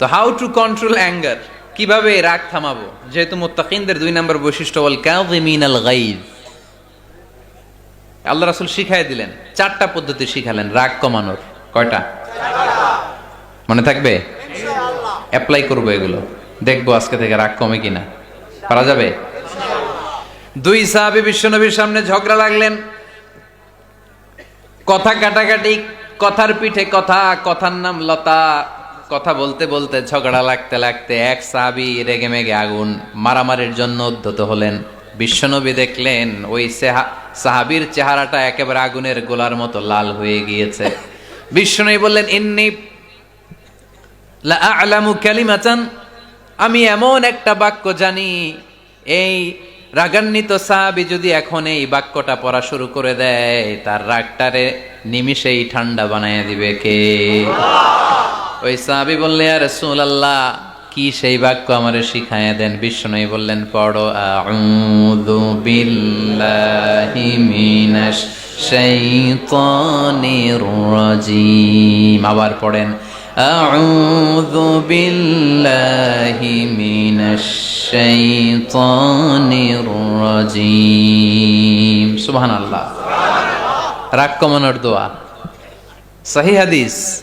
তো how to control anger কীভাবে রাগ থামাবো? যেহেতু মুত্তাকিনদের দুই নম্বর বৈশিষ্ট্য বল কাযিমিন আল গাইজ। আল্লাহ রাসূল শিখাই দিলেন চারটা পদ্ধতি শিখালেন রাগ কমানোর। কয়টা? মনে থাকবে? অ্যাপ্লাই করব এগুলো। দেখব আজকে থেকে রাগ কমে কিনা। পারা যাবে? দুই সাহাবী বিশ্বনবীর সামনে ঝগড়া লাগলেন। কথা কাটাকাটি কথার পিঠে কথা কথার নাম লতা কথা বলতে বলতে ঝগড়া লাগতে লাগতে এক সাহাবি রেগে মেগে আগুন মারামারির জন্য উদ্ধত হলেন। বিশ্বনবী দেখলেন ওই সেহা- সাহাবীর চেহারাটা একেবারে আগুনের গোলার মতো লাল হয়ে গিয়েছে। বিশ্বনবী বললেন, ইন্নি আ'লামু কালিমাতান, আমি এমন একটা বাক্য জানি, এই রাগান্বিত সাহাবি যদি এখন এই বাক্যটা পড়া শুরু করে দেয়, তার রাগটারে নিমিষেই ঠান্ডা বানায় দিবে কে? ওই সাহাবি বললে আর সুল্লাহ আল্লাহ কি সেই বাক্য আমার শিখাইয়া দেন? বিষ্ণু বললেন, পড়ো, আউযু আবার পড়েন, আউযু বিল্লাহি মিনাশ শাইতানির রাজিম। সুবহানাল্লাহ। রাগ কমানোর দোয়া। সহি হাদিস।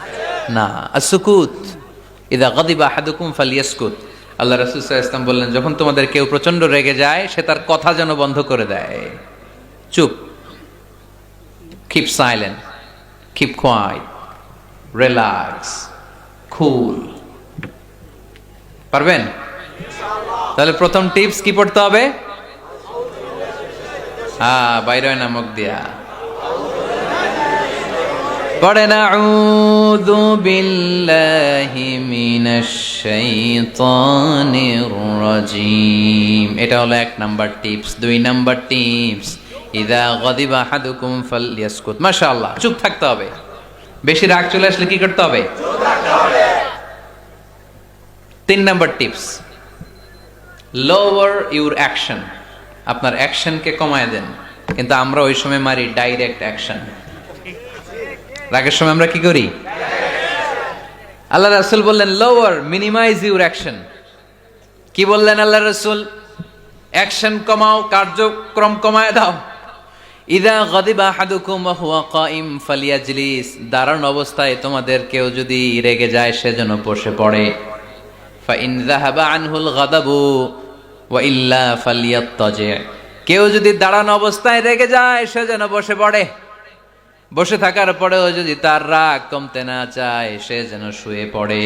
না আর সুকুত ইদা গদিবা হাদুকুম ফালিয়াসকুত। আল্লাহ রাসূল সাল্লাল্লাহু বললেন, যখন তোমাদের কেউ প্রচণ্ড রেগে যায়, সে তার কথা যেন বন্ধ করে দেয়। চুপ। Keep silent keep quiet relax cool পারবেন? তাহলে প্রথম টিপস কি পড়তে হবে? হ্যাঁ বাইরে নামক দিয়া। পড়েন আউযু বিল্লাহি মিনাশ শাইতানির রাজিম। এটা হলো এক নাম্বার টিপস। দুই নাম্বার টিপস, ইদা গদিবা আহাদুকুম ফালইয়াসকুত। মাশাআল্লাহ, চুপ থাকতে হবে। বেশি রাগ চলে আসলে কি করতে হবে? তিন number tips lower your action আপনার অ্যাকশনকে কমায় দেন, কিন্তু আমরা ওই সময় মারি ডাইরেক্ট অ্যাকশন রাগের সময় আমরা কি করি? আল্লাহ রাসুল বললেন লোয়ার মিনিমাইজ ইউর অ্যাকশন কি বললেন আল্লাহ রসুল? অ্যাকশন কমাও, কার্যক্রম কমায় দাও। ইদা গদিবা হাদুকুম হুয়া কাইম ফালিয়াজলিস। দাঁড়ান অবস্থায় তোমাদের কেউ যদি রেগে যায় সেজন্য বসে পড়ে। ফাইন যাহাবা আনহুল গাদাবু ওয়া ইল্লা ফালিয়াত্তাজি। কেউ যদি দাঁড়ানো অবস্থায় রেগে যায়, সে যেন বসে পড়ে। বসে থাকার পরেও যদি তার রাগ কমতে না চায়, সে যেন শুয়ে পড়ে।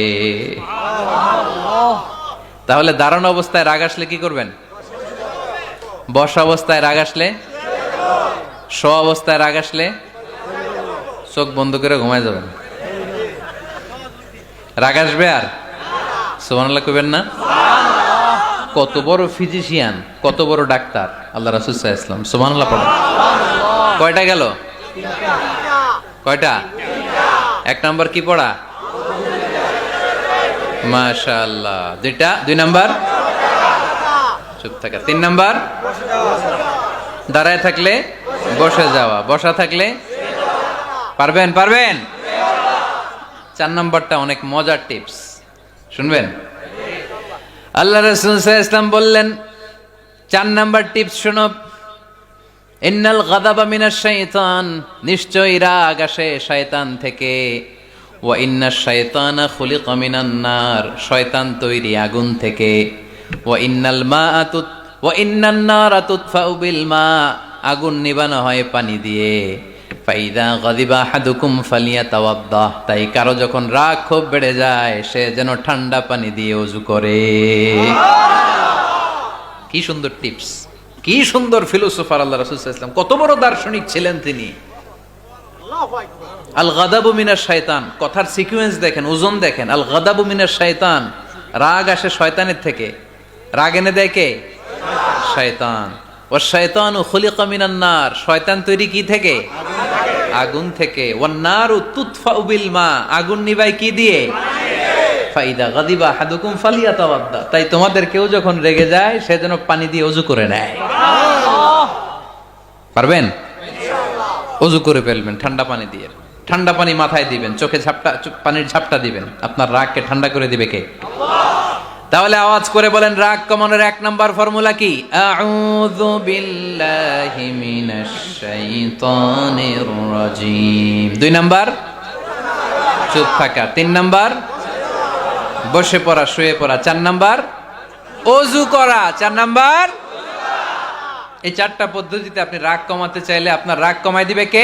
তাহলে দাঁড়ানো অবস্থায় রাগ আসলে কি করবেন? বসা অবস্থায় রাগ আসলে? শো অবস্থায় রাগ আসলে? চোখ বন্ধ করে ঘুমায় যাবেন। রাগ আসবে আর? সুবহানাল্লাহ কইবেন না? কত বড় ফিজিশিয়ান, কত বড় ডাক্তার। আল্লাহ রাসূল ওয়াসাল্লাম, সুবহানাল্লাহ পড়েন। কয়টা গেল? কয়টা? এক নাম্বার কি পড়া? মাশাআল্লাহ। দুইটা দুই নাম্বার? চুপ থাকা। তিন নাম্বার? দাঁড়ায় থাকলে বসে যাওয়া। বসা থাকলে? পারবেন? পারবেন? চার নাম্বারটা অনেক মজার টিপস। শুনবেন? আল্লাহ রসুল ইসলাম বললেন, চার নাম্বার টিপস শোনো ইন্নাল গাদাবা মিনাশ শাইতান নিশ্চয়ই রাগ আসে শয়তান থেকে। ওয়া ইন্না শাইতানা খুলিকা মিনান নার শয়তান তৈরি আগুন থেকে। ওয়া ইন্নাল মাআতুত ওয়া ইন্নান নারা তুতফাউ বিল মা আগুন নিবানো হয় পানি দিয়ে। ফাইদা গাদিবা হাদুকুম ফালিয়াতাওয়াদ্দাহ তাই কারও যখন রাগ খুব বেড়ে যায় সে যেন ঠান্ডা পানি দিয়ে উজু করে। কি সুন্দর টিপস। কি সুন্দর ফিলোসোফার আল্লাহ রাসূল কত বড় দার্শনিক ছিলেন তিনি। আল গাদাবু মিনার শয়তান কথার সিকুয়েন্স দেখেন, ওজন দেখেন। আল গাদাবু মিনার শয়তান রাগ আসে শয়তানের থেকে। রাগ এনে দেয় কে? শয়তান। ও শয়তান ও খলিকা মিনান নার, শয়তান তৈরি কি থেকে? আগুন থেকে। ওয়ান ও তুতফা বিল মা আগুন নিবাই কি দিয়ে? ফাইদা গাদিবা হাদুকুম ফালিয়াতাওয়াদ্দা। তাই তোমাদের কেউ যখন রেগে যায়, সে যেন পানি দিয়ে ওযু করে নেয়। পারবেন? অজু করে ফেলবেন, ঠান্ডা পানি দিয়ে। ঠান্ডা পানি মাথায় দিবেন, চোখে ঝাপটা পানির ঝাপটা দিবেন। আপনার রাগকে ঠান্ডা করে দিবে কে? তাহলে আওয়াজ করে বলেন, রাগ কমানোর এক নাম্বার ফর্মুলা কি? আউযু বিল্লাহি মিনাশ শাইতানির রাজিম। দুই নাম্বার? চুপ থাকা। তিন নাম্বার? বসে পড়া, শুয়ে পড়া। চার নাম্বার? অজু করা। চার নাম্বার? এই চারটা পদ্ধতিতে আপনি রাগ কমাতে চাইলে আপনার রাগ কমাই দিবে কে?